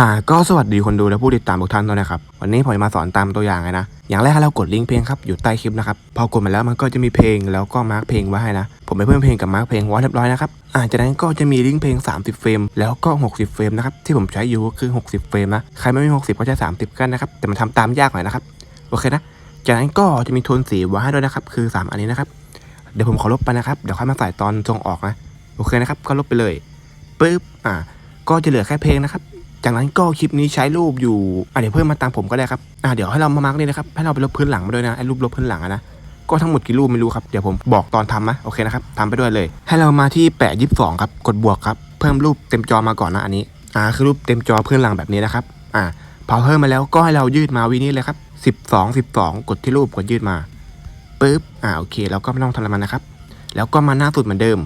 อ่าก็สวัสดีคนดูและผู้ติดตามทุกท่านด้วยนะครับ วันนี้ผมจะมาสอนตามตัวอย่างเลยนะ อย่างแรกให้เรากดลิงก์เพลงครับอยู่ใต้คลิปนะครับ พอกดมาแล้วมันก็จะมีเพลงแล้วก็มาร์กเพลงไว้ให้นะ ผมไปเพิ่มเพลงกับมาร์กเพลงไว้เรียบร้อยนะครับอ่าจากนั้นก็จะมีลิงก์เพลง 30 เฟรมแล้วก็ 60 เฟรมนะครับที่ผมใช้อยู่ก็คือ 60 เฟรมนะใครไม่มี 60 ก็ใช้ 30 กันนะครับแต่มันทำตามยากหน่อยนะครับโอเคนะจากนั้นก็จะมีโทนสีไว้ให้ด้วยนะครับคือ 3 อันนี้นะครับเดี๋ยวผมขอลบไปนะครับเดี๋ยวค่อยมาใส่ตอนทรงออกนะโอเคนะครับก็ลบไปเลยปึ๊บอ่าก็จะเหลือแค่เพลงนะครับ จากนั้นก็คลิปนี้ใช้รูปอยู่อะเดี๋ยวเพิ่มมาตามผมก็ได้ครับอะเดี๋ยวให้เรามามาร์กนี่นะครับให้เราไปลบพื้นหลังมาด้วยนะไอ้รูปลบพื้นหลังนะก็ทั้งหมดกี่รูปไม่รู้ครับเดี๋ยวผมบอกตอนทำนะโอเคนะครับทำไปด้วยเลย ให้เรามาที่แปะยี่สิบสองครับกดบวกครับเพิ่มรูปเต็มจอมาก่อนนะอันนี้อ่าคือรูปเต็มจอพื้นหลังแบบนี้นะครับอ่าพอเพิ่มมาแล้วก็ให้เรายืดมาวินี้เลยครับสิบสองสิบสองกดที่รูปกดยืดมาปึ๊บอ่าโอเคเราก็ไม่ต้องทำอะไรมันนะครับ แล้วก็มาหน้าสุดเหมือนเดิม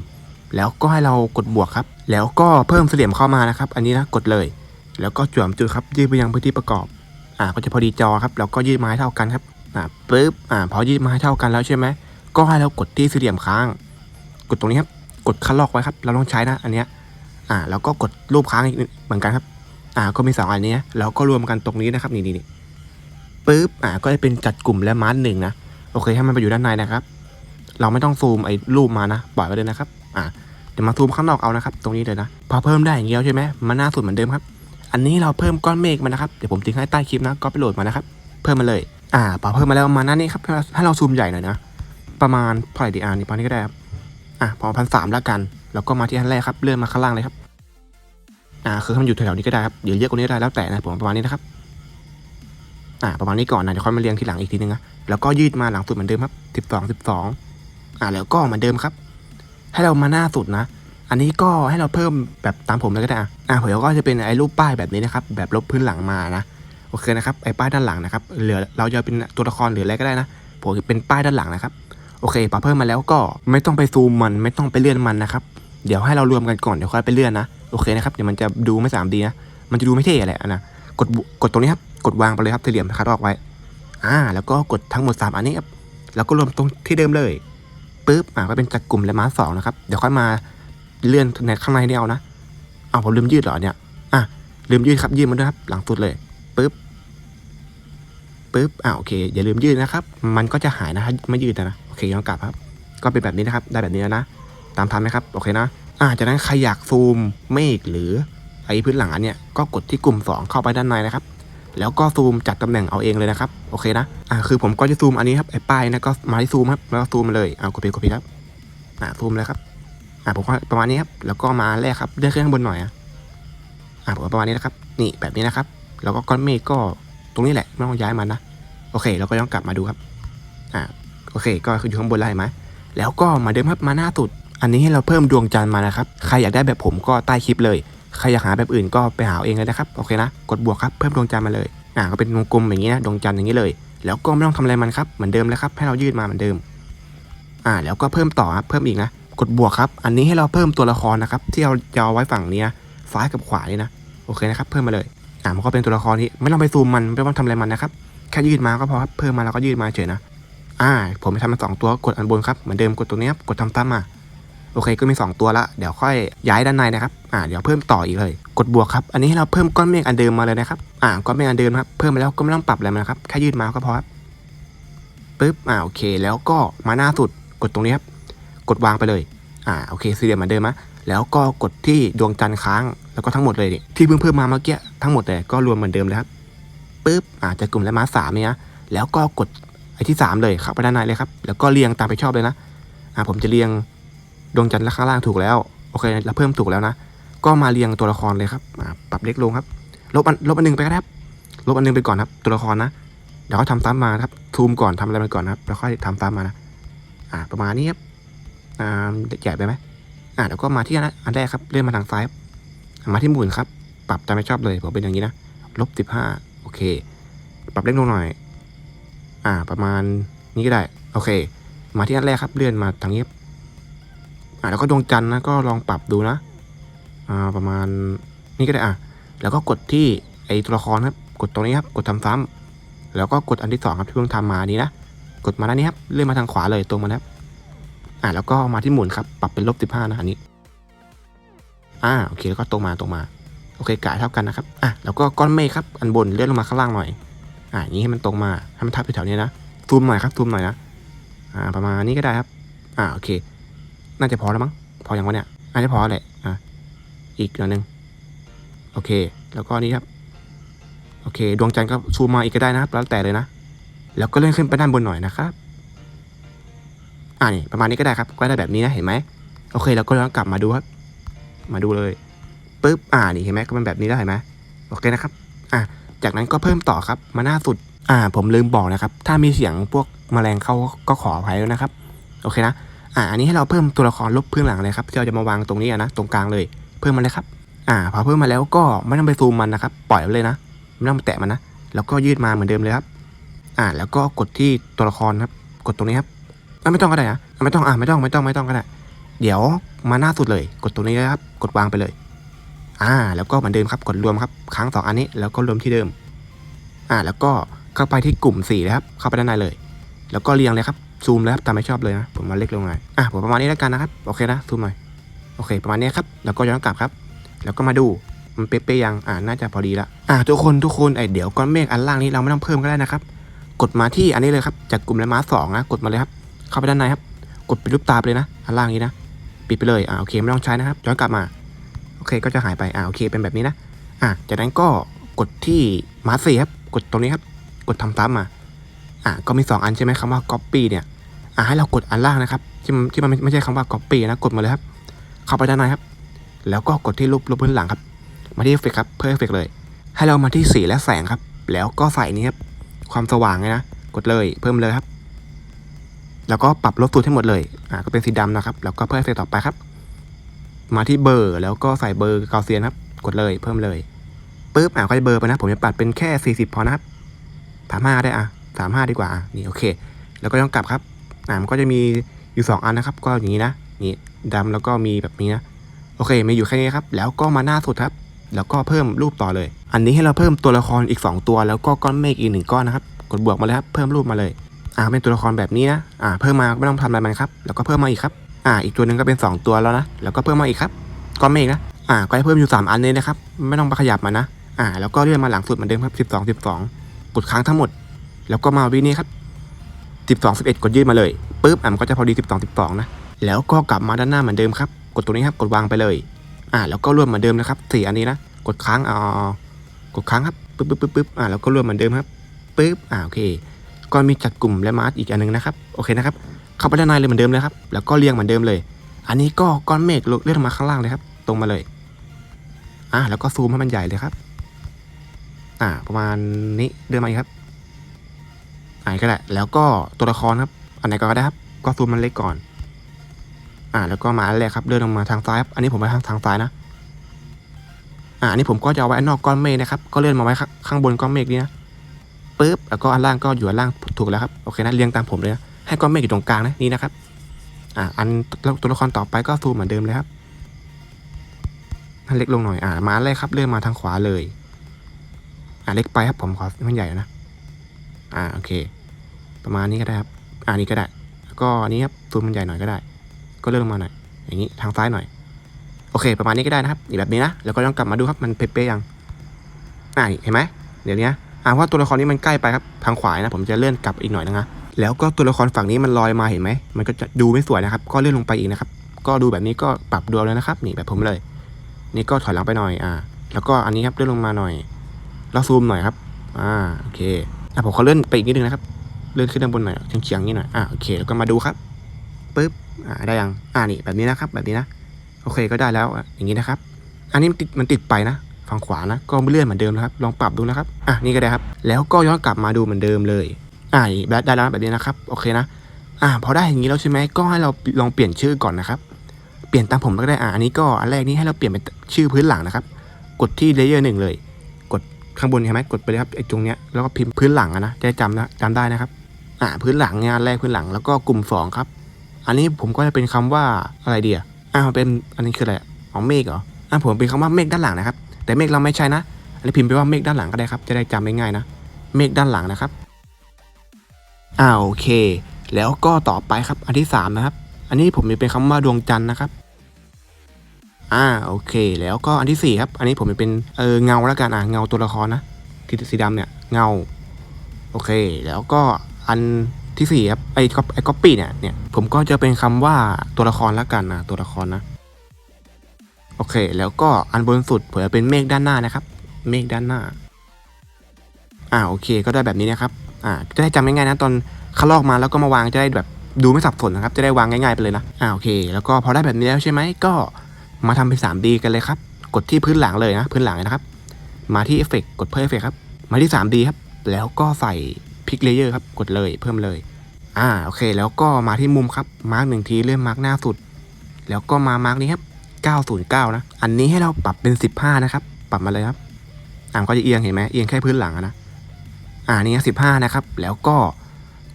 แล้วก็ให้เรากดบวกครับ แล้วก็เพิ่มเสลี่ยมเข้ามานะครับ อันนี้นะกดเลย แล้วก็จ่วมจุดครับยืดไปยังพื้นที่ประกอบ อ่าก็จะพอดีจอครับแล้วก็ยืดไม้เท่ากันครับอ่าปึ๊บอ่าพอยืดไม้เท่ากันแล้วใช่ไหมก็ให้เรากดที่สี่เหลี่ยมค้าง กดตรงนี้ครับกดคัดลอกไว้ครับ เราต้องใช้นะอันเนี้ยอ่าแล้วก็กดรูปค้างอีกเหมือนกันครับอ่าก็มีสองอันนี้แล้วก็รวมกันตรงนี้นะครับนี่นี่ปึ๊บอ่าก็จะเป็นจัดกลุ่มและมาร์หนึ่งนะโอเคให้มันไปอยู่ด้านในนะครับ เราไม่ต้องซูมไอ้รูปมานะปล่อยไว้เลยนะครับอ่าเดี๋ยวมาซูมข้างนอกเอานะครับ ตรงนี้เลยนะพอเพิ่มได้อย่างเงี้ยใช่ไหมมันหน้าสุดเหมือนเดิมครับ อันนี้เราเพิ่มก้อนเมฆมานะครับ เดี๋ยวผมทิ้งให้ใต้คลิปนะ ก็ไปโหลดมานะครับ เพิ่มมาเลย อ่าพอเพิ่มมาแล้วมาหน้านี้ครับ ให้เราซูมใหญ่หน่อยนะ ประมาณเท่าไหร่ดีอ่านี่ประมาณนี้ก็ได้ครับ อะพอพันสามแล้วกัน แล้วก็มาที่อันแรกครับ เลื่อนมาข้างล่างเลยครับ อ่า คือให้มันอยู่แถวๆนี้ก็ได้ครับ เดี๋ยวเรียกกว่านี้ได้แล้วแต่นะผมประมาณนี้นะครับ อ่า ประมาณนี้ก่อนนะเดี๋ยวค่อยมาเรียงทีหลังอีกทีนึงนะ แล้วก็ยืดมาหลังสุดเหมือนเดิมครับสิบสองสิบสองอ่า แล้วก็เหมือนเดิมครับ ให้เรามาหน้าสุดนะ อันนี้ก็ให้เราเพิ่มแบบตามผมเลยก็ได้อะอ่าผมก็จะเป็นไอ้รูปป้ายแบบนี้นะครับแบบลบพื้นหลังมานะโอเคนะครับไอ้ป้ายด้านหลังนะครับเหลือเราจะเป็นตัวละครหรืออะไรก็ได้นะผมเป็นป้ายด้านหลังนะครับโอเคพอเพิ่มมาแล้วก็ไม่ต้องไปซูมมันไม่ต้องไปเลื่อนมันนะครับเดี๋ยวให้เรารวมกันก่อนเดี๋ยวค่อยไปเลื่อนนะโอเคนะครับเดี๋ยวมันจะดูไม่สามดีนะมันจะดูไม่เท่แหละนะกดกดตรงนี้ครับกดวางไปเลยครับเหลี่ยมคัดออกไว้อ่าแล้วก็กดทั้งหมด 3 อันนี้ครับแล้วก็รวมตรงที่เดิมเลยปึ๊บอ่าก็เป็นจัดกลุ่มและมาสองนะครับเดี๋ยวค่อยมา เลื่อนในข้างในนี่เอานะเอาผมลืมยืดเหรอเนี่ยอะลืมยืดครับยืดมันด้วยครับ หลังสุดเลยปึ๊บปึ๊บอ่าโอเคอย่าลืมยืดนะครับ มันก็จะหายนะครับไม่ยืดนะโอเคย้อนกลับครับ ก็เป็นแบบนี้นะครับ ได้แบบนี้แล้วนะ ตามทันไหมครับโอเคนะอ่าจากนั้นใครอยากซูมเมฆหรือไอ้พื้นหลังอันเนี้ยก็กดที่กลุ่ม 2 เข้าไปด้านในนะครับ แล้วก็ซูมจัดตำแหน่งเอาเองเลยนะครับโอเคนะอ่าคือผมก็จะซูมอันนี้ครับไอ้ป้ายนะก็มาที่ซูมครับแล้วก็ซูมมาเลยเอากดผิดกดผิดครับอ่าซูมเลยครับ อ่าผมก็ประมาณนี้ครับ แล้วก็มาแรกครับเลื่อนขึ้นข้างบนหน่อยอะอ่าผมประมาณนี้นะครับ นี่แบบนี้นะครับ แล้วก็ก้อนเมฆก็ตรงนี้แหละไม่ต้องย้ายมันนะ โอเค เราก็ย้อนกลับมาดูครับ อ่าโอเค ก็คืออยู่ข้างบนแล้วเห็นไหมแล้วก็มาเดิมครับมาหน้าสุด อันนี้ให้เราเพิ่มดวงจันทร์มานะครับ ใครอยากได้แบบผมก็ใต้คลิปเลย ใครอยากหาแบบอื่นก็ไปหาเองเลยนะครับ โอเคนะ กดบวกครับ เพิ่มดวงจันทร์มาเลย อ่าก็เป็นวงกลมอย่างนี้นะ ดวงจันทร์อย่างนี้เลย แล้วก็ไม่ต้องทำอะไรมันครับ เหมือนเดิมเลยครับ ให้เรายืดมาเหมือนเดิม อ่า แล้วก็เพิ่มต่อครับ เพิ่มอีกนะ กดบวกครับ อันนี้ให้เราเพิ่มตัวละครนะครับ ที่เราจะเอาไว้ฝั่งนี้นะซ้ายกับขวานี่นะ โอเคนะครับ เพิ่มมาเลย อ่ามันก็เป็นตัวละครที่ไม่ต้องไปซูมมันไม่ต้องทำอะไรมันนะครับ แค่ยืดมาก็พอครับ เพิ่มมาแล้วก็ยืดมาเฉยนะ อ่า ผมจะทำมาสองตัว กดอันบนครับ เหมือนเดิมกดตรงนี้ครับ กดทำซ้ำมา โอเค ก็มี 2 ตัวละ เดี๋ยวค่อยย้ายด้านในนะครับ อ่า เดี๋ยวเพิ่มต่ออีกเลย กดบวกครับ อันนี้ให้เราเพิ่มก้อนเมฆอันเดิมมาเลยนะครับ อ่า ก้อนเมฆอันเดิมครับ เพิ่มมาแล้วก็ไม่ต้องปรับอะไรนนะครับ แค่ยืดมาก็พอครับปึ๊บ อ่า โอเค แล้วก็มาหน้าสุด กดตรงนี้ครับ กดวางไปเลย อ่าโอเคสี่เหลี่ยมเหมือนเดิมนะแล้วก็กดที่ดวงจันทร์ค้างแล้วก็ทั้งหมดเลยที่เพิ่งเพิ่มมาเมื่อกี้ทั้งหมดเลยก็รวมเหมือนเดิมเลยครับปึ๊บอ่าจะกลุ่มและมาสามเนี่ยแล้วก็กดไอ้ที่สามเลยครับไปด้านในเลยครับ แล้วก็เรียงตามไปชอบเลยนะอ่าผมจะเรียงดวงจันทร์และข้างล่างถูกแล้วโอเคเราเพิ่มถูกแล้วนะก็มาเรียงตัวละครเลยครับอ่าปรับเล็กลงครับ ลบอันลบอันหนึงไปก็ได้ครับ ลบอันหนึงไปก่อนครับ ตัวละครนะเดี๋ยวทำซ้ำมาครับทูมก่อนทำอะไรไปก่อนนะครับแล้วค่อยทำซ้ำมานะอ่าประมาณนี้ครับ ใหญ่ไปไหมอ่าแล้วก็มาที่อันอันแรกครับ เลื่อนมาทางซ้าย มาที่หมุนครับ ปรับตามไม่ชอบเลยผมเป็นอย่างนี้นะลบสิบห้าโอเค ปรับเล็กลงหน่อย อ่า ประมาณนี้ก็ได้ โอเค มาที่อันแรกครับ เลื่อนมาทางนี้ครับอ่าแล้วก็ดวงจันทร์นะ ก็ลองปรับดูนะ อ่า ประมาณนี้ก็ได้ อะแล้วก็กดที่ไอตัวละครครับ กดตรงนี้ครับ กดทำซ้ำแล้วก็กดอันที่สองครับที่เพิ่งทำมานี้นะ กดมาด้านนี้ครับ เลื่อนมาทางขวาเลยตรงมานครับ อ่าแล้วก็มาที่หมุนครับ ปรับเป็นลบสิบห้านะอันนี้ อ่าโอเคแล้วก็ตรงมาตรงมา โอเคกะเท่ากันนะครับ อะแล้วก็ก้อนเมฆครับ อันบนเลื่อนลงมาข้างล่างหน่อย อะอย่างนี้ให้มันตรงมา ให้มันทับอยู่แถวนี้นะ ซูมหน่อยครับ ซูมหน่อยนะ อ่า ประมาณนี้ก็ได้ครับ อ่าโอเค น่าจะพอแล้วมั้ง พออย่างวะเนี่ย น่าจะพอแหละ อะอีกหน่อยนึงโอเค แล้วก็นี่ครับ โอเค ดวงจันทร์ก็ซูมมาอีกก็ได้นะครับ แล้วแต่เลยนะ แล้วก็เลื่อนขึ้นไปด้านบนหน่อยนะครับ อ่านี่ประมาณนี้ก็ได้ครับ ก็ได้แบบนี้นะเห็นไหมโอเคแล้วก็ย้อนกลับมาดูครับ มาดูเลยปึ๊บอ่านี่เห็นไหมก็เป็นแบบนี้แล้วเห็นไหมโอเคนะครับ อะจากนั้นก็เพิ่มต่อครับมาหน้าสุด อ่า ผมลืมบอกนะครับ ถ้ามีเสียงพวกแมลงเข้าก็ขออภัยด้วยนะครับ โอเคนะอ่าอันนี้ให้เราเพิ่มตัวละครลบพื้นหลังเลยครับที่เราจะมาวางตรงนี้นะตรงกลางเลย เพิ่มมันเลยครับ อ่าพอเพิ่มมาแล้วก็ไม่ต้องไปซูมมันนะครับ ปล่อยไว้เลยนะไม่ต้องไปแตะมันนะแล้วก็ยืดมาเหมือนเดิมเลยครับ อ่าแล้วก็กดที่ตัวละครครับ กดตรงนี้ครับ อะไม่ต้องก็ได้นะอะไม่ต้องอ่าไม่ต้องไม่ต้องไม่ต้องก็ได้เดี๋ยวมาหน้าสุดเลย กดตรงนี้เลยครับ กดวางไปเลย อ่า แล้วก็เหมือนเดิมครับ กดรวมครับค้างสองอันนี้ แล้วก็รวมที่เดิม อ่า แล้วก็เข้าไปที่กลุ่มสี่เลยครับ เข้าไปด้านในเลย แล้วก็เรียงเลยครับ ซูมเลยครับตามไม่ชอบเลยนะ ผมมาเล็กลงหน่อย อะผมประมาณนี้แล้วกันนะครับ โอเคนะ ซูมหน่อย โอเค ประมาณนี้ครับ แล้วก็ย้อนกลับครับ แล้วก็มาดูมันเป๊ะๆยัง อ่า น่าจะพอดีละ อ่าทุกคนทุกคนไอเดี๋ยวก้อนเมฆอันล่างนี้เราไม่ต้องเพิ่มก็ได้นะครับ กดมาที่อันนี้เลยครับ จากกลุ่มแลมาสองนะ กดมาเลยครับ เข้าไปด้านในครับ กดเป็นรูปตาไปเลยนะอันล่างนี้นะ ปิดไปเลย อ่าโอเคไม่ต้องใช้นะครับ ย้อนกลับมา โอเคก็จะหายไป อ่าโอเคเป็นแบบนี้นะ อะจากนั้นก็กดที่มาสี่ครับ กดตรงนี้ครับ กดทำซ้ำมา อะก็มี 2 อันใช่ไหมคำว่า copy เนี่ย อะให้เรากดอันล่างนะครับ ที่มันที่มันไม่ไม่ใช่คำว่า copy นะ กดมาเลยครับ เข้าไปด้านในครับ แล้วก็กดที่รูปรูปพื้นหลังครับ มาที่เอฟเฟกครับ เพื่อเอฟเฟกเลย ให้เรามาที่สีและแสงครับ แล้วก็ใส่นี้ครับ ความสว่างไงนะ กดเลย เพิ่มเลยครับ แล้วก็ปรับลบสูตรให้หมดเลยอะก็เป็นสีดำนะครับ แล้วก็เพื่อเอฟเฟกต่อไปครับ มาที่เบอร์แล้วก็ใส่เบอร์กาเซียนครับ กดเลยเพิ่มเลยปึ๊บอะก็จะเบอร์ไปนะ ผมจะปัดเป็นแค่ 40 พอนะครับสามห้าได้อะสามห้าดีกว่านี่โอเค แล้วก็ต้องกลับครับอะมันก็จะมีอยู่ 2 อันนะครับ ก็อย่างนี้นะนี่ดำแล้วก็มีแบบนี้นะโอเคมีอยู่แค่นี้ครับ แล้วก็มาหน้าสุดครับ แล้วก็เพิ่มรูปต่อเลย อันนี้ให้เราเพิ่มตัวละครอีก 2 ตัว แล้วก็ก้อนเมฆอีกหนึ่งก้อนนะครับ กดบวกมาเลยครับ เพิ่มรูปมาเลย อ่าเป็นตัวละครแบบนี้นะอ่าเพิ่มมาไม่ต้องทำอะไรมันครับ แล้วก็เพิ่มมาอีกครับ อ่า อีกตัวหนึ่งก็เป็น 2 ตัวแล้วนะ แล้วก็เพิ่มมาอีกครับก้อนเมฆนะอ่าก็ให้เพิ่มอยู่ 3 อันเลยนะครับ ไม่ต้องไปขยับมันนะอ่า แล้วก็เลื่อนมาหลังสุดเหมือนเดิมครับ12 12กดค้างทั้งหมด แล้วก็มาวินี้ครับ12 11กดยืดมาเลยปุ๊บอะมันก็จะพอดี 12 12นะแล้วก็กลับมาด้านหน้าเหมือนเดิมครับ กดตรงนี้ครับกดวางไปเลย อ่า แล้วก็รวมเหมือนเดิมนะครับสี่อันนี้นะกดค้างอาเอาเอากดค้างครับปึ๊บปึ๊บปึ๊บปึ๊บอ่าแล้วก็รวมเหมือนเดิมครับปึ๊บอ่าโอเค ก็มีจัดกลุ่มและมาร์กอีกอันหนึงนะครับโอเคนะครับเข้าไปด้านในเลยเหมือนเดิมเลยครับแล้วก็เรียงเหมือนเดิมเลย อันนี้ก็ก้อนเมฆเลื่อนลงมาข้างล่างเลยครับตรงมาเลยอ่าแล้วก็ซูมให้มันใหญ่เลยครับอ่าประมาณนี้เดินมาอีกครับอ่าก็ได้แล้วก็ตัวละครครับ อันไหนก็ได้ครับ ก็ซูมมันเล็กก่อน อ่าแล้วก็มาอันแรกครับเดินลงมาทางซ้ายครับอันนี้ผมไปทางทางซ้ายนะอ่าอันนี้ผมก็จะเอาไว้นอกก้อนเมฆนะครับ ก็เลื่อนมาไว้ข้างข้างบนก้อนเมฆนี้นะ ปึ๊บแล้วก็อันล่างก็อยู่อันล่างถูกแล้วครับโอเคนะเรียงตามผมเลยนะให้ก้อนเมฆอยู่ตรงกลางนะนี่นะครับอ่าอันตัวละครต่อไปก็ซูมเหมือนเดิมเลยครับให้เล็กลงหน่อยอ่ามาอันแรกครับเลื่อนมาทางขวาเลยอ่าเล็กไปครับผมขอมันใหญ่นะอ่าโอเค ประมาณนี้ก็ได้ครับอ่านี้ก็ได้แล้วก็อันนี้ครับซูมมันใหญ่หน่อยก็ได้ ก็เลื่อนลงมาหน่อยอย่างนี้ทางซ้ายหน่อยโอเค ประมาณนี้ก็ได้นะครับอีกแบบนี้นะแล้วก็ต้องกลับมาดูครับมันเป๊ะๆยังอ่าเห็นไหมเดี๋ยวนี้ อ่าว่าตัวละครนี้มันใกล้ไปครับทางขวานะ ผมจะเลื่อนกลับอีกหน่อยนะแล้วก็ตัวละครฝั่งนี้มันลอยมาเห็นไหมมันก็จะดูไม่สวยนะครับ ก็เลื่อนลงไปอีกนะครับ ก็ดูแบบนี้ก็ปรับดูเอาเลยนะครับ นี่แบบผมเลย นี่ก็ถอยหลังไปหน่อยอ่า แล้วก็อันนี้ครับเลื่อนลงมาหน่อยแล้วซูมหน่อยครับ อ่าโอเคอะผมขอเลื่อนไปอีกนิดนึงนะครับเลื่อนขึ้นด้านบนหน่อยเฉียงๆนี้หน่อยอ่าโอเคแล้วก็มาดูครับปึ๊บอ่าได้ยังอ่านี่แบบนี้นะครับ แบบนี้นะโอเคก็ได้แล้วอะอย่างนี้นะครับ อันนี้มันติดมันติดไปนะ ฝั่งขวานะก็เลื่อนเหมือนเดิมนะครับ ลองปรับดูนะครับ อะนี่ก็ได้ครับ แล้วก็ย้อนกลับมาดูเหมือนเดิมเลย อ่าแบบได้แล้วแบบนี้นะครับ โอเคนะ อ่าพอได้อย่างนี้แล้วใช่ไหมก็ให้เราลองเปลี่ยนชื่อก่อนนะครับ เปลี่ยนตามผมก็ได้ อ่าอันนี้ก็อันแรกนี้ให้เราเปลี่ยนเป็นชื่อพื้นหลังนะครับ กดที่เลเยอร์หนึ่งเลย กดข้างบนเห็นไหมกดไปเลยครับไอ้ตรงเนี้ย แล้วก็พิมพ์พื้นหลังอะนะจะได้จำนะจำได้นะครับ อ่าพื้นหลังเนี่ยอันแรกพื้นหลังแล้วก็กลุ่มสองครับ อันนี้ผมก็จะเป็นคำว่าอะไรเดียอ่ามันเป็นอันนี้คืออะไรอะอ๋อเมฆเหรออ่าผมเป็นคำว่าเมฆด้านหลังนะครับ แต่เมฆเราไม่ใช่นะอันนี้พิมพ์ไปว่าเมฆด้านหลังก็ได้ครับ จะได้จำง่ายๆนะ เมฆด้านหลังนะครับอ่าโอเค แล้วก็ต่อไปครับ อันที่สามนะครับ อันนี้ผมมีเป็นคำว่าดวงจันทร์นะครับอ่าโอเค แล้วก็อันที่สี่ครับ อันนี้ผมเป็นเออเงาแล้วกันอะเงาตัวละครนะที่สีดำเนี่ยเงาโอเค แล้วก็อันที่สี่ครับไอ้ก๊อปไอ้ก๊อปปี้เนี่ยเนี่ยผมก็จะเป็นคำว่าตัวละครแล้วกันนะตัวละครนะ โอเค แล้วก็อันบนสุดเผมจะเป็นเมฆด้านหน้านะครับ เมฆด้านหน้า อ่าโอเค ก็ได้แบบนี้นะครับ อ่า จะได้จำง่ายๆนะตอนเขาลอกมาแล้วก็มาวางจะได้แบบดูไม่สับสนนะครับ จะได้วางง่ายๆไปเลยนะ อ่าโอเค แล้วก็พอได้แบบนี้แล้วใช่ไหมก็มาทำเป็น 3D กันเลยครับ กดที่พื้นหลังเลยนะ พื้นหลังนะครับ มาที่เอฟเฟกกดเพิ่มเอฟเฟกครับ มาที่ 3D ครับ แล้วก็ใส่พิกเลเยอร์ครับ กดเลยเพิ่มเลย อ่าโอเค แล้วก็มาที่มุมครับ มาร์กหนึ่งทีเลื่อนมาร์กหน้าสุด แล้วก็มามาร์กนี้ครับ 909 นะ อันนี้ให้เราปรับเป็น 15 นะครับ ปรับมาเลยครับอ่าก็จะเอียงเห็นไหมเอียงแค่พื้นหลังนะ อ่านี่สิบห้านะครับ แล้วก็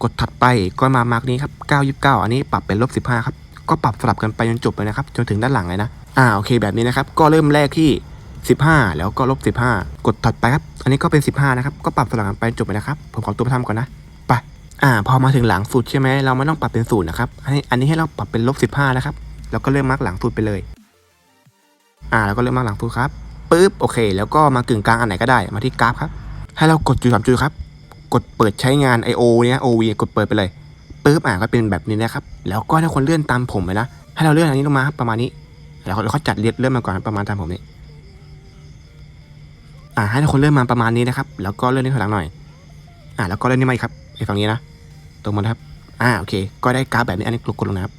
กดถัดไปก็มามาร์กนี้ครับเก้ายิบเก้าอันนี้ปรับเป็นลบสิบห้าครับ ก็ปรับสลับกันไปจนจบเลยนะครับ จนถึงด้านหลังเลยนะ อ่าโอเคแบบนี้นะครับ ก็เริ่มแรกที่สิบห้าแล้วก็ลบสิบห้ากดถัดไปครับ อันนี้ก็เป็นสิบห้านะครับ ก็ปรับสลับกันไปจนจบเลยนะครับ ผมขอตัวไปทำก่อนนะ ไป อ่า พอมาถึงหลังสุดใช่ไหมเราไม่ต้องปรับเป็นศูนย์นะครับให้อันนี้ให้เราปรับเป็นลบสิบห้านะครับ แล้วก็เริ่มมาร์กหลังสุดไปเลย อ่าแล้วก็เริ่มมาหลังสุดครับปึ๊บโอเค แล้วก็มากึ่งกลางอันไหนก็ได้มาที่กราฟครับ ให้เรากดจุดสามจุดครับ กดเปิดใช้งาน I/O เนี้ย OV กดเปิดไปเลยปึ๊บอะก็เป็นแบบนี้นะครับ แล้วก็ถ้าคนเลื่อนตามผมเลยนะ ให้เราเลื่อนอันนี้ลงมาครับประมาณนี้ แล้วเขาจัดเลื่อนเลื่อนมาก่อนประมาณตามผมนี่อ่าให้ทุกคนเลื่อนมาประมาณนี้นะครับ แล้วก็เลื่อนนี้ถอยหลังหน่อย อ่า แล้วก็เลื่อนนี้มาอีกครับไอ้ฝั่งนี้นะ ตรงมานครับ อ่า โอเค ก็ได้กราฟแบบนี้ อันนี้กดกลงนะครับ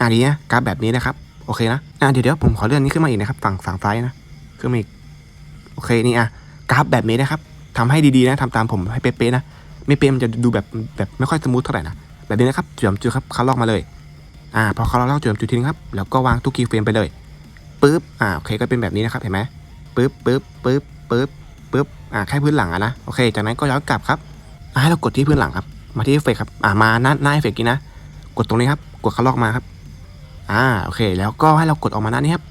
อ่าดีนะกราฟแบบนี้นะครับ โอเคนะอ่าเดี๋ยวเดี๋ยวผมขอเลื่อนนี้ขึ้นมาอีกนะครับ ฝั่งฝั่งซ้ายนะขึ้นมาอีกโอเคนี่อะกราฟแบบนี้นะครับทำให้ดีๆนะทำตามผมให้เป๊ะๆนะไม่เป๊ะมันจะดูแบบแบบไม่ค่อยสมูทเท่าไหร่นะแบบนี้นะครับจุดจุดครับคัดลอกมาเลย อ่าพอคัดลอกจุดจุดทิ้งครับแล้วก็วางทุกคีย์เฟรมไปเลยปึ๊บอ่าโอเคก็เป็นแบบนี้นะครับเห็นไหมปึ๊บปึ๊บปึ๊บปึ๊บปึ๊บอ่าแค่พื้นหลังอะนะโอเค จากนั้นก็ย้อนกลับครับอ่าให้เรากดที่พื้นหลังครับมาที่เอฟเฟกครับอ่ามาหน้าหน้าเอฟเฟกนี้นะ กดตรงนี้ครับกดคัดลอกมาครับ อ่าโอเค แล้วก็ให้เรากดออกมาหน้านี้ครับ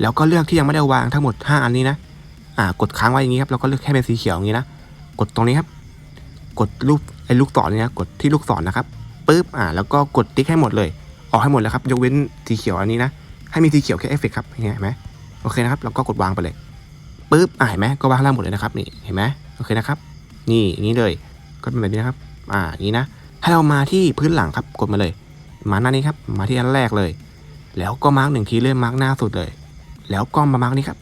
แล้วก็เลือกที่ยังไม่ได้วางทั้งหมด 5 อันนี้นะอ่ากดค้างไว้อย่างนี้ครับแล้วก็เลือกแค่เป็นสีเขียวอย่างนี้นะกดตรงนี้ครับ กดรูปไอ้ลูกศรเนี่ยกดที่ลูกศรนนะครับปึ๊บอ่าแล้วก็กดติ๊กให้หมดเลย ออกให้หมดแล้วครับยกเว้นสีเขียวอันนี้นะให้มีสีเขียวแค่เอฟเฟกครับเห็นไหมโอเคนะครับแล้วก็กดวางไปเลยปึ๊บอ่าเห็นไหมก็วางข้างล่างหมดเลยนะครับนี่เห็นไหมโอเคนะครับ นี่อย่างนี้เลยก็เป็นแบบนี้นะครับ อ่าอย่างนี้นะให้เรามาที่พื้นหลังครับกดมาเลย มาหน้านี้ครับมาที่อันแรกเลย แล้วก็มาร์กหนึ่งทีเลื่อนมาร์กหน้าสุดเลย แล้วก็มามาร์กนี้ครับ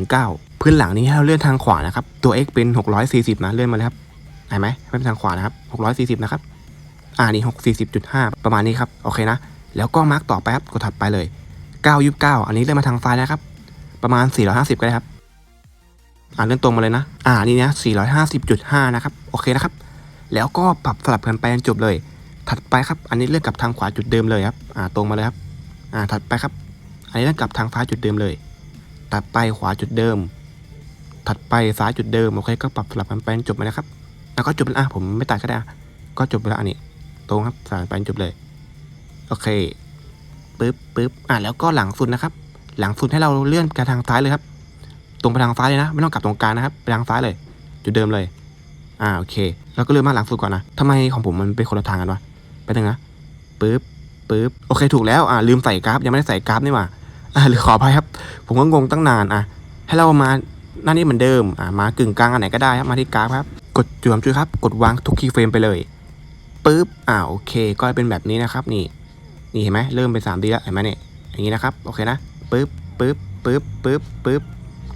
909 พื้นหลังนี้ให้เราเลื่อนทางขวานะครับ ตัว x เป็น 640 นะเลื่อนมาเลยครับเห็นไหมไม่เป็นทางขวานะครับ 640 นะครับ อ่านี่640.5 ประมาณนี้ครับโอเคนะ แล้วก็มาร์กต่อไปครับกดถัดไปเลย 929 อันนี้เลื่อนมาทางซ้ายนะครับ ประมาณ 450 ก็ได้ครับอ่าเลื่อนตรงมาเลยนะ อ่านี่นะ450.5 นะครับโอเคนะครับ แล้วก็ปรับสลับกันไปจนจบเลย ถัดไปครับ อันนี้เลื่อนกลับทางขวาจุดเดิมเลยครับ อ่าตรงมาเลยครับ อ่าถัดไปครับ อันนี้เลื่อนกลับทางซ้ายจุดเดิมเลยถัดไปขวาจุดเดิม ถัดไปซ้ายจุดเดิมโอเคก็ปรับสลับกันไปจบไปนะครับ แล้วก็จบแล้วอะผมไม่ตัดก็ได้ก็จบไปแล้วอันนี้ ตรงครับสายไปจนจบเลย โอเคปึ๊บปึ๊บอะแล้วก็หลังสุดนะครับ หลังสุดให้เราเลื่อนกระทางซ้ายเลยครับ ตรงไปทางซ้ายเลยนะไม่ต้องกลับตรงกลางนะครับไปทางซ้ายเลย จุดเดิมเลย อ่าโอเค แล้วก็เลื่อนมาหลังสุดก่อนนะทำไมของผมมันเป็นคนละทางกันวะไปถึงนะปึ๊บ ปึ๊บโอเคถูกแล้วอ่าลืมใส่กราฟยังไม่ได้ใส่กราฟนี่หว่าอ่าหรือขออภัยครับ ผมก็งงตั้งนานอะให้เรามาหน้านี้เหมือนเดิมอ่ามากึ่งกลางอันไหนก็ได้ครับมาที่กราฟครับ กดจุดจุดครับ กดวางทุกคีย์เฟรมไปเลยปึ๊บอ่าโอเค ก็เป็นแบบนี้นะครับ นี่ นี่เห็นไหมเริ่มเป็น 3D แล้วเห็นไหมเนี่ยอย่างนี้นะครับโอเคนะปึ๊บปึ๊บปึ๊บปึ๊บปึ๊บ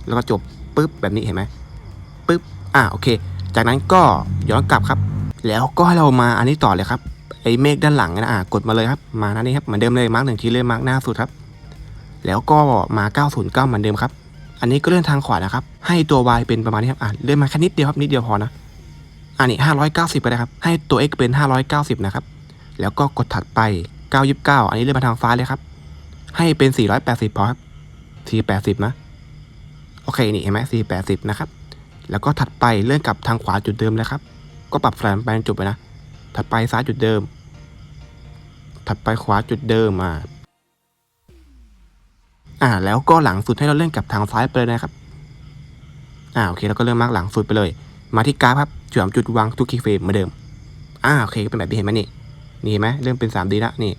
แล้วก็จบปึ๊บแบบนี้เห็นไหมปึ๊บอ่าโอเค จากนั้นก็ย้อนกลับครับ แล้วก็ให้เรามาอันนี้ต่อเลยครับ ไอ้เมฆด้านหลังนะอะกดมาเลยครับ มาหน้านี้ครับเหมือนเดิมเลยมาร์กหนึ่งทีเลยมาร์กหน้าสุดครับ แล้วก็มา 909 เหมือนเดิมครับ อันนี้ก็เลื่อนทางขวานะครับ ให้ตัว y เป็นประมาณนี้ครับอะเลื่อนมาแค่นิดเดียวครับนิดเดียวพอนะอันนี้ 590 ไปเลยครับ ให้ตัว x เป็น 590 นะครับ แล้วก็กดถัดไป 929 อันนี้เลื่อนมาทางฟ้าเลยครับ ให้เป็น 480 พอครับ 480 นะ โอเค นี่เห็นไหม480 นะครับ แล้วก็ถัดไปเลื่อนกลับทางขวาจุดเดิมเลยครับ ก็ปรับแฟลนไปจนจบไปนะ ถัดไปซ้ายจุดเดิม ถัดไปขวาจุดเดิมอ่าอ่า แล้วก็หลังสุดให้เราเลื่อนกลับทางซ้ายไปเลยนะครับ อ่า โอเคแล้วก็เลื่อนมาร์กหลังสุดไปเลย มาที่กราฟครับจุดสามจุดวางทุกคีย์เฟรมเหมือนเดิม อ่า โอเค เป็นแบบนี้เห็นไหมนี่ นี่เห็นไหมเริ่มเป็น 3D ล้วนี่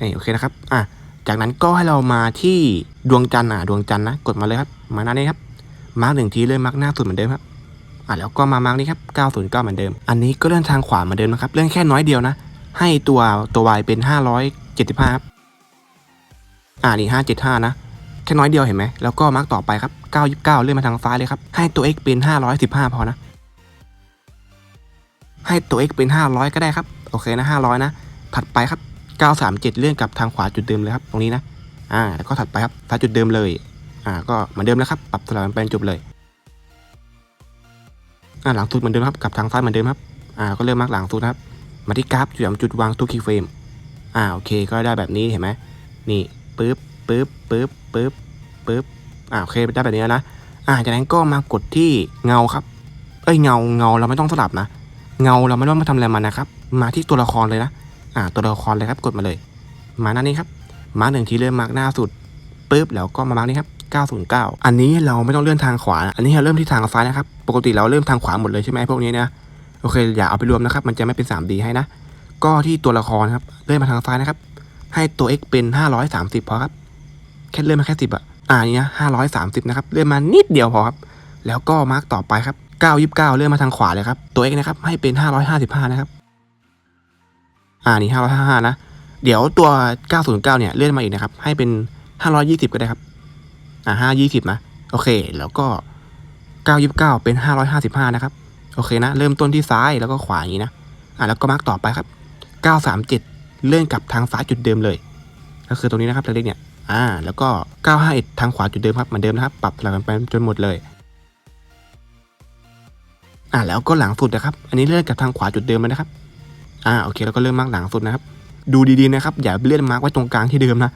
นี่ โอเคนะครับ อะจากนั้นก็ให้เรามาที่ดวงจันทร์อะดวงจันทร์นะ กดมาเลยครับ มาหน้านี้ครับ มาร์กหนึ่งทีเลยมาร์กหน้าสุดเหมือนเดิมครับ อะแล้วก็มามาร์กนี้ครับ 909 เหมือนเดิม อันนี้ก็เลื่อนทางขวาเหมือนเดิมนะครับ เลื่อนแค่น้อยเดียวนะ ให้ตัวตัว y เป็น 575 ครับ อ่านี่ 575 นะ แค่น้อยเดียวเห็นไหม แล้วก็มาร์กต่อไปครับ 929 เลื่อนมาทางซ้ายเลยครับ ให้ตัว x เป็น 515 พอนะ ให้ตัว x เป็น 500 ก็ได้ครับ โอเคนะ 500 นะ ถัดไปครับ 937 เลื่อนกลับทางขวาจุดเดิมเลยครับ ตรงนี้นะ อ่า แล้วก็ถัดไปครับซ้ายจุดเดิมเลย อ่า ก็เหมือนเดิมแล้วครับ ปรับสลับกันเป็นจบเลย อ่าหลังสุดเหมือนเดิมครับกลับทางซ้ายเหมือนเดิมครับอ่าก็เริ่มมาร์กหลังสุดครับ มาที่กราฟจุดจุดวางตู้คีย์เฟรมอ่าโอเคก็ได้แบบนี้เห็นไหมนี่ปึ๊บปึ๊บปึ๊บปึ๊บปึ๊บอ่าโอเคได้แบบนี้แล้วนะอ่าจากนั้นก็มากดที่เงาครับ เอ้ยเงาเงาเราไม่ต้องสลับนะ เงาเราไม่ต้องมาทำอะไรมันนะครับ มาที่ตัวละครเลยนะอ่าตัวละครเลยครับกดมาเลย มาหน้านี้ครับ มาหนึ่งทีเริ่มมาร์กหน้าสุดปุ๊บแล้วก็มามาร์กนี้ครับ 909 อันนี้เราไม่ต้องเลื่อนทางขวา อันนี้เราเริ่มที่ทางซ้ายนะครับ ปกติเราเริ่มทางขวาหมดเลยใช่ไหมพวกนี้นะโอเคอย่าเอาไปรวมนะครับ มันจะไม่เป็น 3D ให้นะ ก็ที่ตัวละครครับเลื่อนมาทางซ้ายนะครับ ให้ตัว x เป็น 530พอครับ แค่เลื่อนมาแค่ 10อะอ่านี่นะ530 นะครับ เลื่อนมานิดเดียวพอครับ แล้วก็มาร์กต่อไปครับ929 เลื่อนมาทางขวาเลยครับ ตัว x นะครับ ให้เป็น 555 นะครับ อ่านี่555 นะ เดี๋ยวตัว 909 เนี่ย เลื่อนมาอีกนะครับ ให้เป็น 520 ก็ได้ครับ อ่า520นะ โอเค แล้วก็929เก้าเป็น555นะครับ โอเคนะ เริ่มต้นที่ซ้ายแล้วก็ขวาอย่างนี้นะ อ่าแล้วก็มาร์กต่อไปครับ937เจ็ดเลื่อนกลับทางซ้ายจุดเดิมเลย ก็คือตรงนี้นะครับเล็กๆเนี่ย อ่า แล้วก็951ทางขวาจุดเดิมครับ เหมือนเดิมนะครับ ปรับสลับกันไปจนหมดเลย อ่าแล้วก็หลังสุดนะครับ อันนี้เลื่อนกลับทางขวาจุดเดิมเลยนะครับ อ่า โอเค แล้วก็เริ่มมาร์กหลังสุดนะครับ ดูดีๆนะครับ อย่าเลื่อนมาร์กไว้ตรงกลางที่เดิมนะ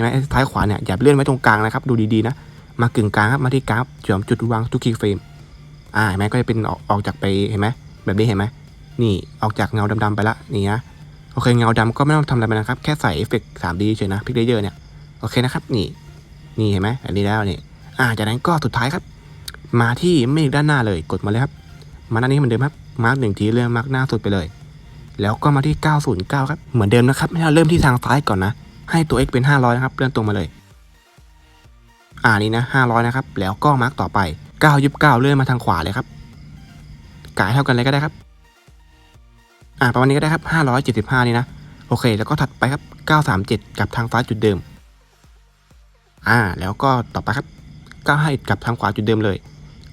ห็นไหมท้ายขวาเนี่ยอย่าเลื่อนไว้ตรงกลางนะครับ ดูดีๆนะ มากึ่งกลางครับ มาที่กราฟจอมจุดวางทุกคีย์เฟรม อ่า เห็นไหมก็จะเป็นออกออกจากไป เห็นไหมแบบนี้เห็นไหมนี่ ออกจากเงาดำๆไปละ นี่นะ โอเค เงาดำก็ไม่ต้องทำอะไรนนะครับ แค่ใส่เอฟเฟกต์ 3D เฉยนะพิกเลเยอร์เนี่ย โอเคนะครับ นี่ นี่เห็นไหมอันนี้แล้วนี่ อ่า จากนั้นก็สุดท้ายครับ มาที่เมฆด้านหน้าเลย กดมาเลยครับ มาหน้านี้เหมือนเดิมครับ มาร์กหนึ่งทีเรื่องมาร์กหน้าสุดไปเลย แล้วก็มาที่ 909 ครับ เหมือนเดิมนะครับ ให้เราเริ่มที่ทางซ้ายก่อนนะ ให้ตัว x เป็น 500 นะครับเลื่อนตรงมาเลย อ่านี่นะ500 นะครับ แล้วก็มาร์กต่อไป929เลื่อนมาทางขวาเลยครับกายเท่ากันเลยก็ได้ครับ อ่าประมาณนี้ก็ได้ครับ 575 นี่นะ โอเค แล้วก็ถัดไปครับ 937 กับทางซ้ายจุดเดิม อ่า แล้วก็ต่อไปครับ95กับทางขวาจุดเดิมเลย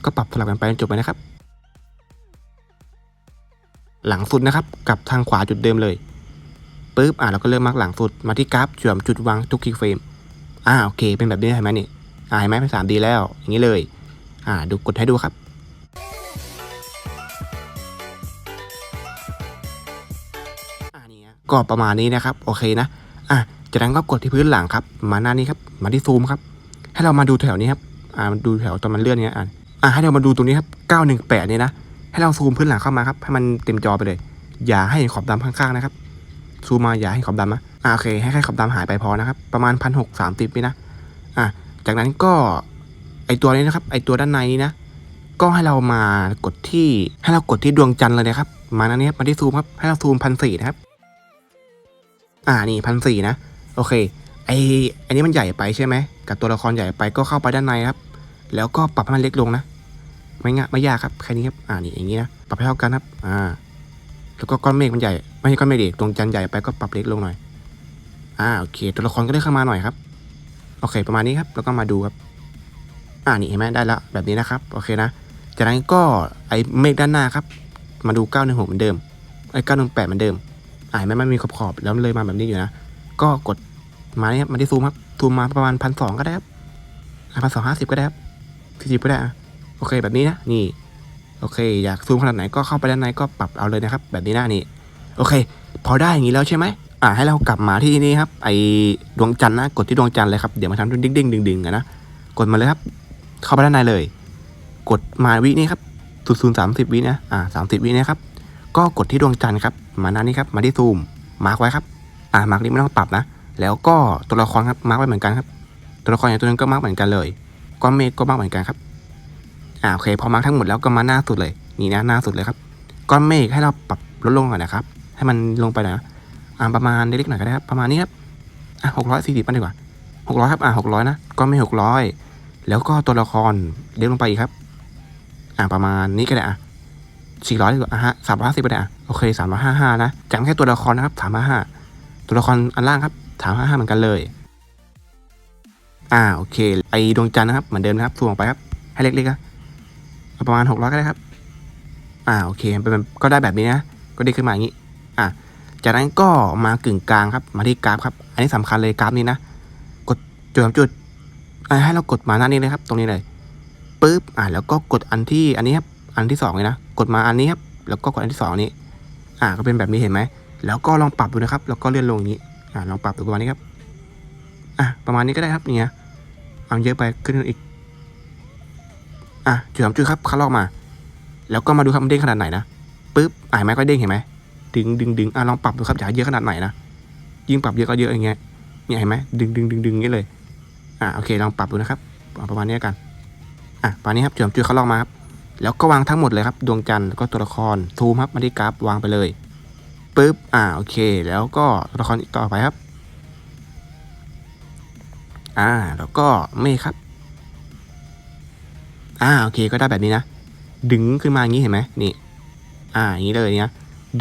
ก็ปรับสลับกันไปจนจบไปนะครับ หลังสุดนะครับกับทางขวาจุดเดิมเลย ปุ๊บอ่าเราก็เริ่มมาร์กหลังสุดมาที่กราฟจุดจุดวางทุกคีย์เฟรมอ่าโอเค เป็นแบบนี้เห็นไหมนี่อ่าเห็นไหมเป็น 3D แล้ว อย่างนี้เลย อ่า ดูกดให้ดูครับอ่านี่ฮะก็ประมาณนี้นะครับ โอเคนะอะจากนั้นก็กดที่พื้นหลังครับ มาหน้านี้ครับ มาที่ซูมครับ ให้เรามาดูแถวนี้ครับ อ่ามันดูแถวตอนมันเลื่อนเนี้ยอะอ่าให้เรามาดูตรงนี้ครับ 918เนี่ยนะ ให้เราซูมพื้นหลังเข้ามาครับ ให้มันเต็มจอไปเลย อย่าให้เห็นขอบดำข้างๆนะครับ ซูมมาอย่าให้ขอบดำนะอ่าโอเค ให้แค่ขอบดำหายไปพอนะครับประมาณพันหกสามสิบนี่นะอะจากนั้นก็ไอตัวนี้นะครับ ไอตัวด้านในนี้นะก็ให้เรามากดที่ให้เรากดที่ดวงจันทร์เลยนะครับ มาหน้านี้มาที่ซูมครับให้เราซูมพันสี่นะครับ อ่านี่พันสี่นะโอเค ไออันนี้มันใหญ่ไปใช่ไหมกับตัวละครใหญ่ไปก็เข้าไปด้านในครับ แล้วก็ปรับให้มันเล็กลงนะ ไม่ง่ายไม่ยากครับแค่นี้ครับ อ่านี่อย่างนี้นะปรับให้เท่ากันครับ อ่า แล้วก็ก้อนเมฆมันใหญ่ ไม่ใช่ก้อนเมฆดิดวงจันทร์ใหญ่ไปก็ปรับเล็กลงหน่อย อ่าโอเค ตัวละครก็ได้เข้ามาหน่อยครับ โอเค ประมาณนี้ครับแล้วก็มาดูครับ อ่านี่เห็นไหมได้ละแบบนี้นะครับ โอเคนะ จากนั้นก็ไอเมฆด้านหน้าครับ มาดู916เหมือนเดิม ไอ้918เหมือนเดิม อ่าเห็นไหมมันมีขอบขอบๆแล้วมันเลยมาแบบนี้อยู่นะ ก็กดมาเนี่ยมาที่ซูมครับซูมมาประมาณพันสองก็ได้ครับพันสองห้าสิบก็ได้ครับสี่สิบก็ได้โอเคแบบนี้นะนี่ โอเค อยากซูมขนาดไหนก็เข้าไปด้านในก็ปรับเอาเลยนะครับ แบบนี้หนะนี่โอเค พอได้อย่างนี้แล้วใช่ไหมอ่าให้เรากลับมาที่นี่ครับ ไอดวงจันทร์นะ กดที่ดวงจันทร์เลยครับ เดี๋ยวมาทำดิ้งดิ้งดึงดึงกันนะ กดมาเลยครับ เข้าไปด้านในเลย กดมาวินี่ครับศูนย์ศูนย์สามสิบวินะ อ่าสามสิบวินะครับ ก็กดที่ดวงจันทร์ครับ มาหน้านี้ครับ มาที่ซูม มาร์กไว้ครับ อ่ามาร์กนี้ไม่ต้องปรับนะ แล้วก็ตัวละครครับ มาร์กไว้เหมือนกันครับ ตัวละครอย่างตัวนึงก็มาร์กเหมือนกันเลยก้อนเมฆก็มาร์กเหมือนกันครับ อ่าโอเคพอมาร์กทั้งหมดแล้วก็มาหน้าสุดเลยนี่นะหน้าสุดเลยครับก้อนเมฆให้เราปรับลดลงหน่อยนะครับ ให้มันลงไปหน่อยนะอ่าประมาณเล็กๆหน่อยก็ได้ครับประมาณนี้ครับอะหกร้อยสี่สิบไปดีกว่าหกร้อยครับอะหกร้อยนะก็ไม่หกร้อยแล้วก็ตัวละครเลี้ยงลงไปอีกครับ อะประมาณนี้ก็ได้อะสี่ร้อยดีกว่าอะฮะสามร้อยสิบไปได้อะโอเคสามร้อยห้าห้านะจำแค่ตัวละครนะครับสามร้อยห้าตัวละครอันล่างครับสามห้าห้าเหมือนกันเลย อ่าโอเคไอดวงจันทร์นะครับเหมือนเดิมนะครับสูงออกไปครับให้เล็กๆนะ เอาประมาณหกร้อยก็ได้ครับ อ่าโอเคเป็นก็ได้แบบนี้นะ ก็ได้ขึ้นมาอย่างนี้ อะจากนั้นก็มากึ่งกลางครับ มาที่กราฟครับ อันนี้สำคัญเลยกราฟนี้นะ กดจุดจุดให้เรากดมาหน้านี้เลยครับ ตรงนี้เลยปุ๊บ อ่าแล้วก็กดอันที่อันนี้ครับ อันที่สองเลยนะ กดมาอันนี้ครับ แล้วก็กดอันที่สองนี้ อ่า ก็เป็นแบบนี้เห็นไหม แล้วก็ลองปรับดูนะครับ แล้วก็เลื่อนลงอย่างนี้ อ่า ลองปรับดูประมาณนี้ครับ อะ ประมาณนี้ก็ได้ครับเนี่ยเอาเยอะไปขึ้นอีก อะจุดสามจุดครับคัดลอกมา แล้วก็มาดูครับมันเด้งขนาดไหนนะปุ๊บอ่านไหมก็เด้งเห็นไหมดึงดึงดึงอะลองปรับดูครับอยากเยอะขนาดไหนนะยิ่งปรับเยอะก็เยอะอย่างเงี้ยเนี่ยเห็นไหมดึงดึงดึงดึงอย่างเงี้ยเลยอะโอเคลองปรับดูนะครับประมาณนี้กันอะประมาณนี้ครับจุดสามจุดคัดลอกมาครับแล้วก็วางทั้งหมดเลยครับดวงจันทร์แล้วก็ตัวละครทูมครับมาที่กราฟวางไปเลยปุ๊บอ่าโอเค แล้วก็ตัวละครต่อไปครับ อ่าแล้วก็เมฆครับ อ่าโอเคก็ได้แบบนี้นะ ดึงขึ้นมาอย่างนี้เห็นไหมนี่ อ่าอย่างนี้เลยเนี่ย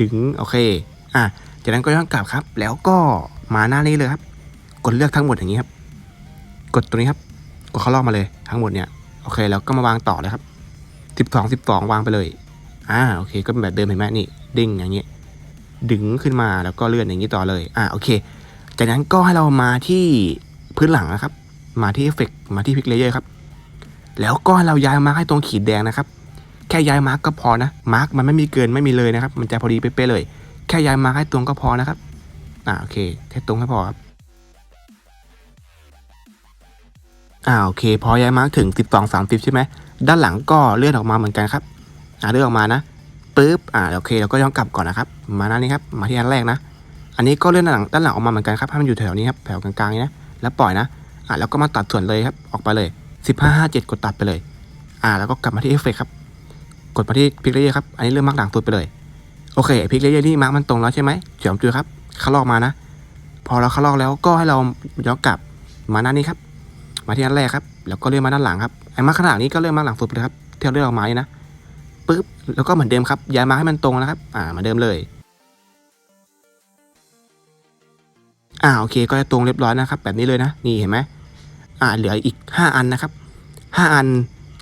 ดึงโอเค อ่าจากนั้นก็ย้อนกลับครับ แล้วก็มาหน้านี้เลยครับ กดเลือกทั้งหมดอย่างนี้ครับ กดตัวนี้ครับ กดเข้าลอกมาเลยทั้งหมดเนี่ยโอเคแล้วก็มาวางต่อเลยครับสิบสองสิบสองวางไปเลยอ่าโอเค ก็เป็นแบบเดิมเห็นไหมนี่ดิ้งอย่างนี้ดึงขึ้นมาแล้วก็เลื่อนอย่างนี้ต่อเลยอ่าโอเค จากนั้นก็ให้เรามาที่พื้นหลังนะครับ มาที่เอฟเฟกมาที่พิกเลเยอร์ครับ แล้วก็เราย้ายมาให้ตรงขีดแดงนะครับ แค่ย้ายมาร์กก็พอนะ มาร์กมันไม่มีเกินไม่มีเลยนะครับ มันจะพอดีเป๊ะเลย แค่ย้ายมาร์กให้ตรงก็พอนะครับ อ่าโอเคแค่ตรงให้พอครับอ่าโอเค พอย้ายมาร์กถึง 12 30 ใช่ไหม ด้านหลังก็เลื่อนออกมาเหมือนกันครับ อ่าเลื่อนออกมานะปึ๊บ อ่าโอเคเราก็ย้อนกลับก่อนนะครับ มาหน้านี้ครับ มาที่อันแรกนะ อันนี้ก็เลื่อนด้านหลังด้านหลังออกมาเหมือนกันครับ ให้มันอยู่แถวนี้ครับ แถวกลางๆนี้นะ แล้วปล่อยนะ อ่าแล้วก็มาตัดส่วนเลยครับ ออกไปเลย 15 57 กดตัดไปเลย อ่า แล้วก็กลับมาที่เอฟเฟกครับ กดมาที่พิกเลเยอร์ครับ อันนี้เริ่มมาร์กหลังสุดไปเลย โอเคพิกเลเยอร์นี่มาร์กมันตรงแล้วใช่ไหมเฉียมจุดครับเขาลอกมานะ พอเราเขาลอกแล้วก็ให้เราย้อนกลับมาหน้านี้ครับ มาที่อันแรกครับ แล้วก็เลื่อนมาด้านหลังครับ ไอ้มาร์กขนาดนี้ก็เลื่อนมาหลังสุดไปเลยครับ เที่เราเลื่อนออกมานี่นะปึ๊บ แล้วก็เหมือนเดิมครับ ย้ายมาให้มันตรงนะครับ อ่าเหมือนเดิมเลยอ่าโอเค ก็จะตรงเรียบร้อยนะครับ แบบนี้เลยนะ นี่เห็นไหม อ่าเหลืออีก 5 อันนะครับ 5 อัน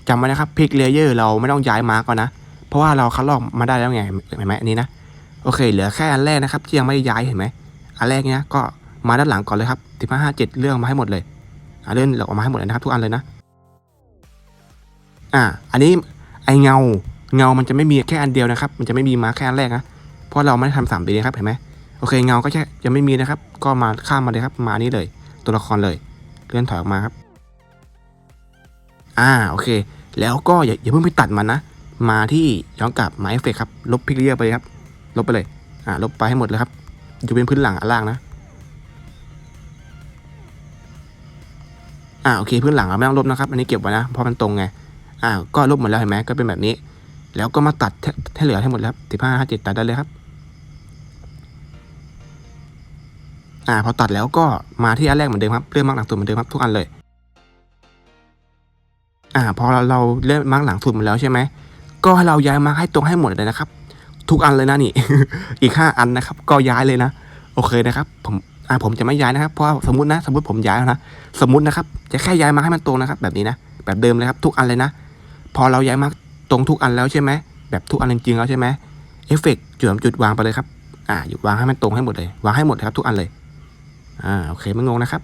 จำไว้นะครับพิกเลเยอร์เราไม่ต้องย้ายมาร์กก่อนนะ เพราะว่าเราคัดลอกมาได้แล้วไงเห็นไหมอันนี้นะโอเค เหลือแค่อันแรกนะครับที่ยังไม่ได้ย้ายเห็นไหมอันแรกเนี้ยก็มาด้านหลังก่อนเลยครับสิบห้าห้าเจ็ดเรื่องมาให้หมดเลยอ่าเลื่อนออกมาให้หมดเลยนะครับ ทุกอันเลยนะอ่าอันนี้ไอเงาเงามันจะไม่มีแค่อันเดียวนะครับ มันจะไม่มีมาแค่อันแรกนะเพราะเราไม่ได้ทำสามปีนะครับเห็นไหมโอเคเงาก็แค่ยังไม่มีนะครับ ก็มาข้ามมาเลยครับ มานี้เลย ตัวละครเลย ลื่อนถอยออกมาครับ อ่าโอเค แล้วก็อย่าอย่าเพิ่งไปตัดมันนะ มาที่ย้อนกลับมาเอฟเฟกครับ ลบพิกเรียไปเลยครับ ลบไปเลย อ่า ลบไปให้หมดเลยครับ อยู่เป็นพื้นหลังอันล่างนะ อ่าโอเคพื้นหลังเราไม่ต้องลบนะครับ อันนี้เก็บไว้นะ เพราะมันตรงไง อ่า ก็ลบหมดแล้วเห็นไหมก็เป็นแบบนี้ แล้วก็มาตัดให้ให้เหลือให้หมดแล้วครับสิบห้าห้าเจ็ดตัดได้เลยครับ อ่าพอตัดแล้วก็มาที่อันแรกเหมือนเดิมครับเลื่อนมาร์กหลังสุดเหมือนเดิมครับทุกอันเลย อ่าพอเราเราเลื่อนมาร์กหลังสุดหมดแล้วใช่ไหมก็ให้เราย้ายมาร์กให้ตรงให้หมดเลยนะครับ ทุกอันเลยนะนี่ อีกห้าอันนะครับ ก็ย้ายเลยนะ โอเคนะครับ ผมอ่าผมจะไม่ย้ายนะครับเพราะสมมตินะ สมมติผมย้ายแล้วนะสมมตินะครับ จะแค่ย้ายมาให้มันตรงนะครับ แบบนี้นะแบบเดิมเลยครับ ทุกอันเลยนะ พอเราย้ายมาตรงทุกอันแล้วใช่ไหมแบบทุกอันจริงๆแล้วใช่ไหมเอฟเฟกต์จุดจุดวางไปเลยครับอ่าหยุดวางให้มันตรงให้หมดเลยวางให้หมดครับทุกอันเลย อ่าโอเคไม่งงนะครับ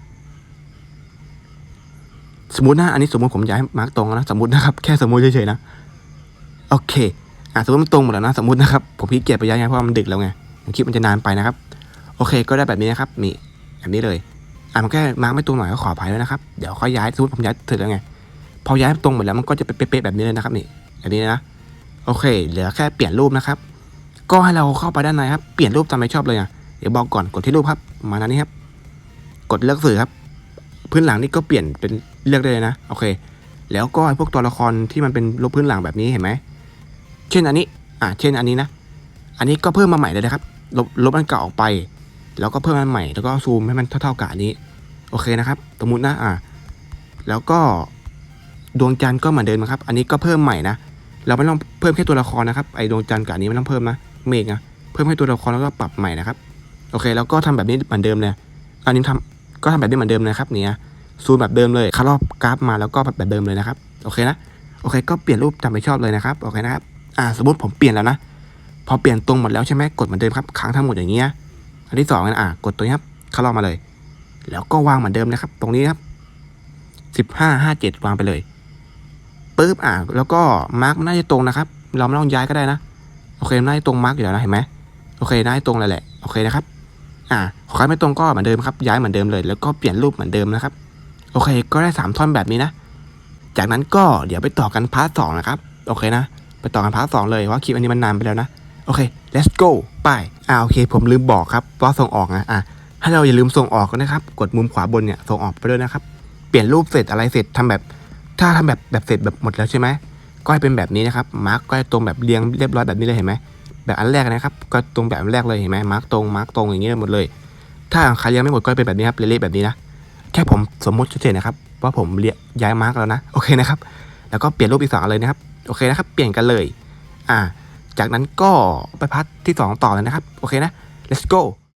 สมมตินะอันนี้สมมติผมย้ายมาร์กตรงนะสมมตินะครับแค่สมมติเฉยๆนะโอเคอ่าสมมติมันตรงหมดแล้วนะ สมมตินะครับผมพี่เกียจไปย้ายไงเพราะว่ามันดึกแล้วไงคลิปมันจะนานไปนะครับ โอเค ก็ได้แบบนี้นะครับนี่แบบนี้เลยอะมันแค่มาร์กไม่ตรงหน่อยก็ขออภัยด้วยนะครับเดี๋ยวค่อยย้ายสมมติผมย้ายเสร็จแล้วไงพอย้ายตรงหมดแล้วมันก็จะเป็นเป๊ะๆแบบนี้เลยนะครับนี่แบบนี้นะโอเค เหลือแค่เปลี่ยนรูปนะครับ ก็ให้เราเข้าไปด้านในครับ เปลี่ยนรูปตามใจชอบเลยอะ เดี๋ยวบอกก่อนกดที่รูปครับ มาหน้านี้ครับ กดเลือกสื่อครับ พื้นหลังนี่ก็เปลี่ยนเป็นเลือกได้เลยนะ โอเค แล้วก็ไอพวกตัวละครที่มันเป็นรูปพื้นหลังแบบนี้เห็นไหม เช่นอันนี้ อ่า เช่นอันนี้นะ อันนี้ก็เพิ่มมาใหม่เลยนะครับ ลบลบอันเก่าออกไป แล้วก็เพิ่มอันใหม่ แล้วก็ซูมให้มันเท่าๆกับอันนี้ โอเคนะครับ สมมตินะ อ่า แล้วก็ดวงจันทร์ก็เหมือนเดิมครับ อันนี้ก็เพิ่มใหม่นะ เราไม่ต้องเพิ่มแค่ตัวละครนะครับ ไอ้ดวงจันทร์กับอันนี้ไม่ต้องเพิ่มนะ เมฆนะ เพิ่มให้ตัวละครแล้วก็ปรับใหม่นะครับ โอเค แล้วก็ทำแบบนี้เหมือนเดิมเลยอันนี้ทำ ก็ทำแบบนี้เหมือนเดิมนะครับเนี่ยซูมแบบเดิมเลยคารอบกราฟมาแล้วก็แบบเดิมเลยนะครับโอเคนะโอเค ก็เปลี่ยนรูปตามไปชอบเลยนะครับโอเคนะครับอ่าสมมติผมเปลี่ยนแล้วนะพอเปลี่ยนตรงหมดแล้วใช่ไหมกดเหมือนเดิมครับค้างทั้งหมดอย่างเงี้ยอันที่สองนะอะกดตัวนี้ครับคารอบมาเลย แล้วก็วางเหมือนเดิมนะครับ ตรงนี้ครับสิบห้าห้าเจ็ดวางไปเลยปึ๊บอะแล้วก็มาร์กน่าจะตรงนะครับ เราไม่ต้องย้ายก็ได้นะโอเคนน่าจะตรงมาร์กอยู่แล้วนะเห็นไหมโอเคน่าจะตรงเลยแหละโอเคนะครับ อ่าขอให้ไม่ตรงก็เหมือนเดิมครับ ย้ายเหมือนเดิมเลย แล้วก็เปลี่ยนรูปเหมือนเดิมนะครับ โอเค ก็ได้สามท่อนแบบนี้นะ จากนั้นก็เดี๋ยวไปต่อกันพาร์ทสองนะครับ โอเคนะ ไปต่อกันพาร์ทสองเลยเพราะคลิปอันนี้มันนานไปแล้วนะ โอเค let's go ไปอ่าโอเค ผมลืมบอกครับว่าส่งออกนะอะให้เราอย่าลืมส่งออกนะครับ กดมุมขวาบนเนี่ยส่งออกไปด้วยนะครับ เปลี่ยนรูปเสร็จอะไรเสร็จทำแบบ ถ้าทำแบบแบบเสร็จแบบหมดแล้วใช่ไหมก็ให้เป็นแบบนี้นะครับ มาร์กก็ให้ตรงแบบเรียงเรียบร้อยแบบนี้เลยเห็นไหม แบบอันแรกนะครับ ก็ตรงแบบอันแรกเลยเห็นไหมมาร์กตรงมาร์กตรงอย่างเงี้ยหมดเลย ถ้าใครยังไม่หมดก็เป็นแบบนี้ครับเละๆแบบนี้นะแค่ผมสมมติเฉยๆนะครับว่าผมเลี้ยย้ายมาร์กแล้วนะโอเคนะครับ แล้วก็เปลี่ยนรูปอีกสองเลยนะครับโอเคนะครับ เปลี่ยนกันเลย อ่า จากนั้นก็ไปพัดทที่สองต่อเลยนะครับ โอเคนะ let's go